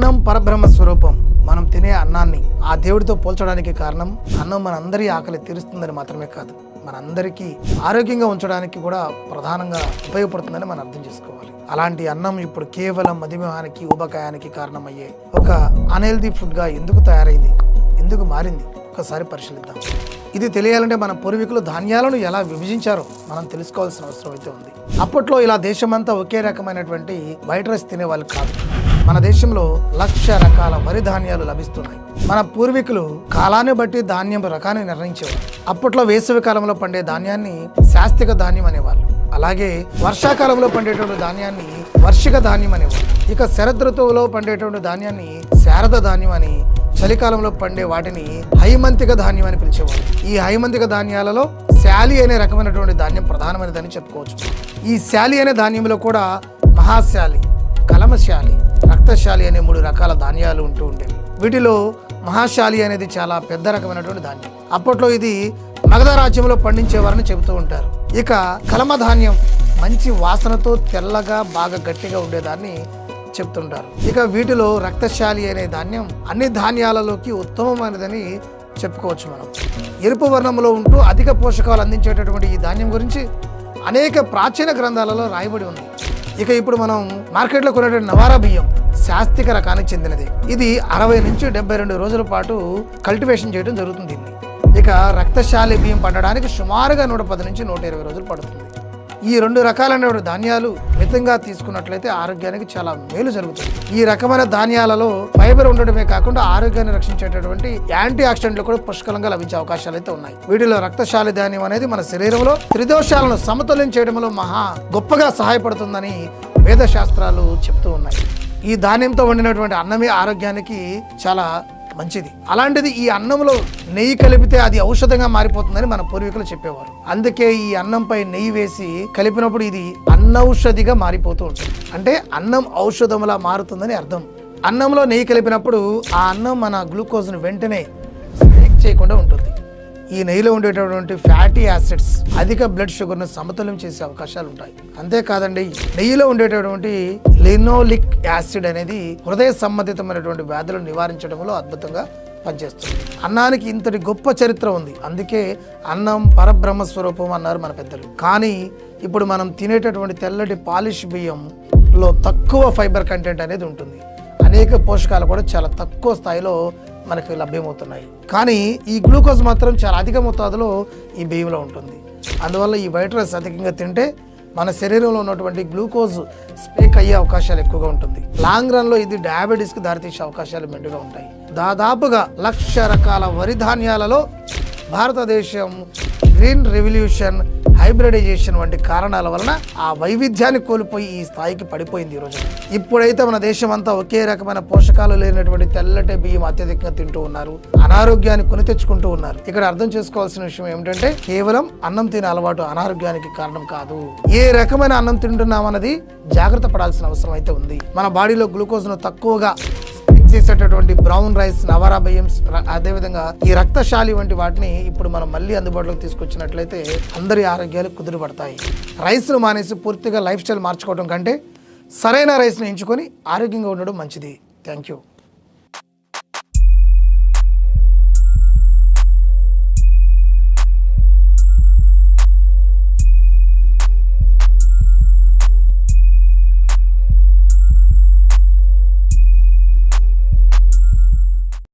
అన్నం పరబ్రహ్మ స్వరూపం. మనం తినే అన్నాన్ని ఆ దేవుడితో పోల్చడానికి కారణం అన్నం మనందరి ఆకలి తీరుస్తుందని మాత్రమే కాదు మనందరికీ ఆరోగ్యంగా ఉంచడానికి కూడా ప్రధానంగా ఉపయోగపడుతుందని మనం అర్థం చేసుకోవాలి. అలాంటి అన్నం ఇప్పుడు కేవలం మధుమేహానికి ఊబకాయానికి కారణమయ్యే ఒక అన్హెల్దీ ఫుడ్గా ఎందుకు తయారైంది? ఎందుకు మారింది? ఒకసారి పరిశీలిద్దాం. ఇది తెలియాలంటే మన పూర్వీకులు ధాన్యాలను ఎలా విభజించారో మనం తెలుసుకోవాల్సిన అవసరం అయితే ఉంది. అప్పట్లో ఇలా దేశమంతా ఒకే రకమైనటువంటి వైట్ రైస్ తినేవాళ్ళు కాదు. మన దేశంలో లక్ష రకాల వరి ధాన్యాలు లభిస్తున్నాయి. మన పూర్వీకులు కాలాన్ని బట్టి ధాన్యం రకాన్ని నిర్ణయించేవారు. అప్పట్లో వేసవి కాలంలో పండే ధాన్యాన్ని శాస్తిక ధాన్యం అనేవాళ్ళు. అలాగే వర్షాకాలంలో పండేటువంటి ధాన్యాన్ని వర్షిక ధాన్యం అనేవాళ్ళు. ఇక శరదృతువులో పండేటువంటి ధాన్యాన్ని శారద ధాన్యం అని చలికాలంలో పండే వాటిని హైమంతిక ధాన్యం అని పిలిచేవారు. ఈ హైమంతిక ధాన్యాలలో శాలి అనే రకమైనటువంటి ధాన్యం ప్రధానమైనదని చెప్పుకోవచ్చు. ఈ శాలి అనే ధాన్యంలో కూడా మహాశాలి కలమశాలి రక్తశాలి అనే మూడు రకాల ధాన్యాలు ఉంటూ ఉండేవి వీటిలో మహాశాలి అనేది చాలా పెద్ద రకమైనటువంటి ధాన్యం. అప్పట్లో ఇది మగధ రాజ్యంలో పండించేవారని చెబుతూ ఉంటారు. ఇక కలమ ధాన్యం మంచి వాసనతో తెల్లగా బాగా గట్టిగా ఉండేదాన్ని చెప్తుంటారు. ఇక వీటిలో రక్తశాలి అనే ధాన్యం అన్ని ధాన్యాలలోకి ఉత్తమమైనదని చెప్పుకోవచ్చు మనం. ఎరుపు వర్ణంలో ఉంటూ అధిక పోషకాలు అందించేటటువంటి ఈ ధాన్యం గురించి అనేక ప్రాచీన గ్రంథాలలో రాయబడి ఉంది. ఇక ఇప్పుడు మనం మార్కెట్లో కొనేటువంటి నవారా బియ్యం శాస్తిక రకానికి చెందినది. ఇది అరవై నుంచి డెబ్బై రెండు రోజుల పాటు కల్టివేషన్ చేయడం జరుగుతుంది దీన్ని. ఇక రక్తశాలి బియ్యం పండడానికి సుమారుగా నూట పది నుంచి నూట ఇరవై రోజులు పడుతుంది. ఈ రెండు రకాలైన ధాన్యాలు మితంగా తీసుకున్నట్లయితే ఆరోగ్యానికి చాలా మేలు జరుగుతుంది. ఈ రకమైన ధాన్యాలలో ఫైబర్ ఉండడమే కాకుండా ఆరోగ్యాన్ని రక్షించేటటువంటి యాంటీ ఆక్సిడెంట్లు కూడా పుష్కలంగా లభించే అవకాశాలు అయితే ఉన్నాయి. వీటిలో రక్తశాలి ధాన్యం అనేది మన శరీరంలో త్రిదోషాలను సమతుల్యం చేయడంలో మహా గొప్పగా సహాయపడుతుందని వేద శాస్త్రాలు చెప్తూ ఉన్నాయి. ఈ ధాన్యంతో వండినటువంటి అన్నమే ఆరోగ్యానికి చాలా మంచిది. అలాంటిది ఈ అన్నంలో నెయ్యి కలిపితే అది ఔషధంగా మారిపోతుందని మన పూర్వీకులు చెప్పేవారు. అందుకే ఈ అన్నంపై నెయ్యి వేసి కలిపినప్పుడు ఇది అన్నౌషధిగా మారిపోతూ ఉంటుంది. అంటే అన్నం ఔషధంలా మారుతుందని అర్థం. అన్నంలో నెయ్యి కలిపినప్పుడు ఆ అన్నం మన గ్లూకోజ్ను వెంటనే స్పేక్ చేయకుండా ఉంటుంది. ఈ నెయ్యిలో ఉండేటటువంటి ఫ్యాటీ యాసిడ్స్ అధిక బ్లడ్ షుగర్ను సమతుల్యం చేసే అవకాశాలు ఉంటాయి. అంతేకాదండి నెయ్యిలో ఉండేటటువంటి లినోలిక్ యాసిడ్ అనేది హృదయ సంబంధితమైనటువంటి వ్యాధులను నివారించడంలో అద్భుతంగా పనిచేస్తుంది. అన్నానికి ఇంతటి గొప్ప చరిత్ర ఉంది. అందుకే అన్నం పరబ్రహ్మ స్వరూపం అన్నారు మన పెద్దలు. కానీ ఇప్పుడు మనం తినేటటువంటి తెల్లటి పాలిష్ బియ్యంలో తక్కువ ఫైబర్ కంటెంట్ అనేది ఉంటుంది. అనేక పోషకాలు కూడా చాలా తక్కువ స్థాయిలో మనకు లభ్యమవుతున్నాయి. కానీ ఈ గ్లూకోజ్ మాత్రం చాలా అధిక మోతాదులో ఈ బియ్యంలో ఉంటుంది. అందువల్ల ఈ వైట్ రైస్ అధికంగా తింటే మన శరీరంలో ఉన్నటువంటి గ్లూకోజ్ స్పేక్ అయ్యే అవకాశాలు ఎక్కువగా ఉంటుంది. లాంగ్ రన్లో ఇది డయాబెటీస్కి దారితీసే అవకాశాలు మెండుగా ఉంటాయి. దాదాపుగా లక్ష రకాల వరి ధాన్యాలలో భారతదేశం గ్రీన్ రెవల్యూషన్ హైబ్రిడైజేషన్ వంటి కారణాల వలన ఆ వైవిధ్యాన్ని కోల్పోయి ఈ స్థాయికి పడిపోయింది ఈ ఇప్పుడైతే మన దేశం అంతా ఒకే రకమైన పోషకాలు లేనటువంటి తెల్లటి బియ్యం అత్యధికంగా తింటూ ఉన్నారు. అనారోగ్యాన్ని కొని తెచ్చుకుంటూ ఉన్నారు. ఇక్కడ అర్థం చేసుకోవాల్సిన విషయం ఏమిటంటే కేవలం అన్నం తినే అలవాటు అనారోగ్యానికి కారణం కాదు. ఏ రకమైన అన్నం తింటున్నామన్నది జాగ్రత్త పడాల్సిన అవసరం అయితే ఉంది. మన బాడీలో గ్లూకోజ్ను తక్కువగా చేసేటటువంటి బ్రౌన్ రైస్ నవరా బియ్యం అదేవిధంగా ఈ రక్తశాలి వంటి వాటిని ఇప్పుడు మనం మళ్ళీ అందుబాటులోకి తీసుకొచ్చినట్లయితే అందరి ఆరోగ్యాలు కుదురుపడతాయి రైస్ను మానేసి పూర్తిగా లైఫ్ స్టైల్ మార్చుకోవడం కంటే సరైన రైస్ను ఎంచుకొని ఆరోగ్యంగా ఉండడం మంచిది. Thank you.